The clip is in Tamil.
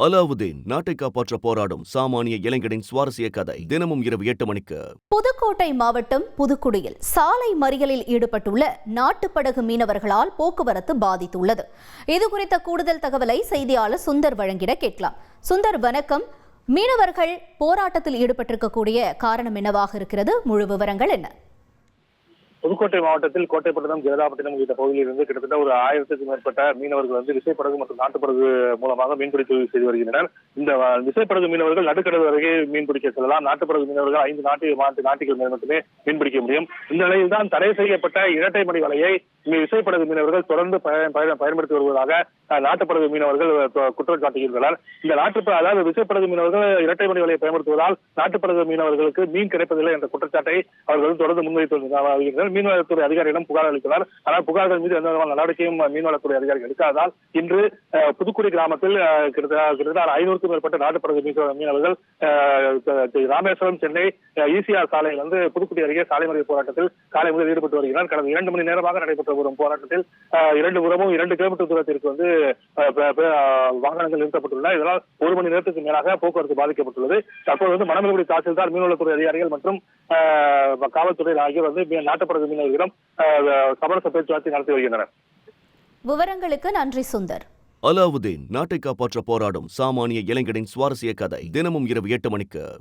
அலாவுதீன் நாட்டை காப்பாற்ற போராடும் சாமானிய இளைஞனின் சுவாரஸ்ய கதை தினமும் இரவு எட்டு மணிக்கு. புதுக்கோட்டை மாவட்டம் புதுக்குடியில் சாலை மறியலில் ஈடுபட்டுள்ள நாட்டுப்படகு மீனவர்களால் போக்குவரத்து பாதித்துள்ளது. இது குறித்த கூடுதல் தகவலை செய்தியாளர் சுந்தர் வழங்கிட கேட்கலாம். சுந்தர் வணக்கம். மீனவர்கள் போராட்டத்தில் ஈடுபட்டிருக்கக்கூடிய காரணம் என்னவாக இருக்கிறது? முழு விவரங்கள் என்ன? புதுக்கோட்டை மாவட்டத்தில் கோட்டைப்பட்டினம் ஜெகதாபட்டினம் உள்ளிட்ட பகுதியிலிருந்து கிட்டத்தட்ட ஒரு ஆயிரத்துக்கும் மேற்பட்ட மீனவர்கள் வந்து விசைப்படகு மற்றும் நாட்டுப்படகு மூலமாக மீன்பிடி தொழில் செய்து வருகின்றனர். இந்த விசைப்படகு மீனவர்கள் நடுக்கடல் வரையே மீன் பிடிக்க செல்லலாம். நாட்டுப்படகு மீனவர்கள் ஐந்து நாட்டு மாநில நாட்டுகள் மேல் மட்டுமே மீன் பிடிக்க முடியும். இந்த நிலையில் தான் தடை செய்யப்பட்ட இரட்டை மணி வலையை விசைப்படகு மீனவர்கள் தொடர்ந்து பயன்படுத்தி வருவதாக நாட்டுப்படகு மீனவர்கள் குற்றம் சாட்டுகின்றனர். இந்த நாட்டு அதாவது விசைப்படகு மீனவர்கள் இரட்டை மணி வலையை பயன்படுத்துவதால் நாட்டுப்படகு மீனவர்களுக்கு மீன் கிடைப்பதில்லை என்ற குற்றச்சாட்டை அவர்கள் தொடர்ந்து முன்வைத்து வருகின்றனர். மீன்வளத்துறை அதிகாரியிடம் புகார் அளித்தனர் ஆனால் புகார்கள் மீது எந்த விதமான நடவடிக்கையும் மீன்வளத்துறை அதிகாரிகள் எடுக்காததால் இன்று புதுக்குடி கிராமத்தில் கிட்டத்தட்ட ஐநூறுக்கும் மேற்பட்ட நாட்டுப்படகு மீன- மீனவர்கள் ராமேஸ்வரம் சென்னை இசிஆர் சாலையில் வந்து புதுக்குடி அருகே சாலை மறியல் போராட்டத்தில் காலை முதல் ஈடுபட்டு வருகிறார். கடந்த இரண்டு மணி நேரமாக நடைபெற்ற வரும் போராட்டத்தில் இரண்டு புறமும் இரண்டு கிலோமீட்டர் தூரத்திற்கு வந்து வாகனங்கள் நிறுத்தப்பட்டுள்ளன. இதனால் ஒரு மணி நேரத்துக்கு மேலாக போக்குவரத்து பாதிக்கப்பட்டுள்ளது. தற்போது வந்து மணமேல்குடி தாசில்தார் மீன்வளத்துறை அதிகாரிகள் மற்றும் காவல்துறை ஆகியோர் வந்து மீ- அஹ், சமரச பேச்சுவார்த்தை நடத்தி வருகின்றனர். விவரங்களுக்கு நன்றி சுந்தர். அலாவுதீன் நாட்டை காப்பாற்ற போராடும் சாமானிய இளைஞனின் சுவாரஸ்ய கதை தினமும் இரவு எட்டு மணிக்கு.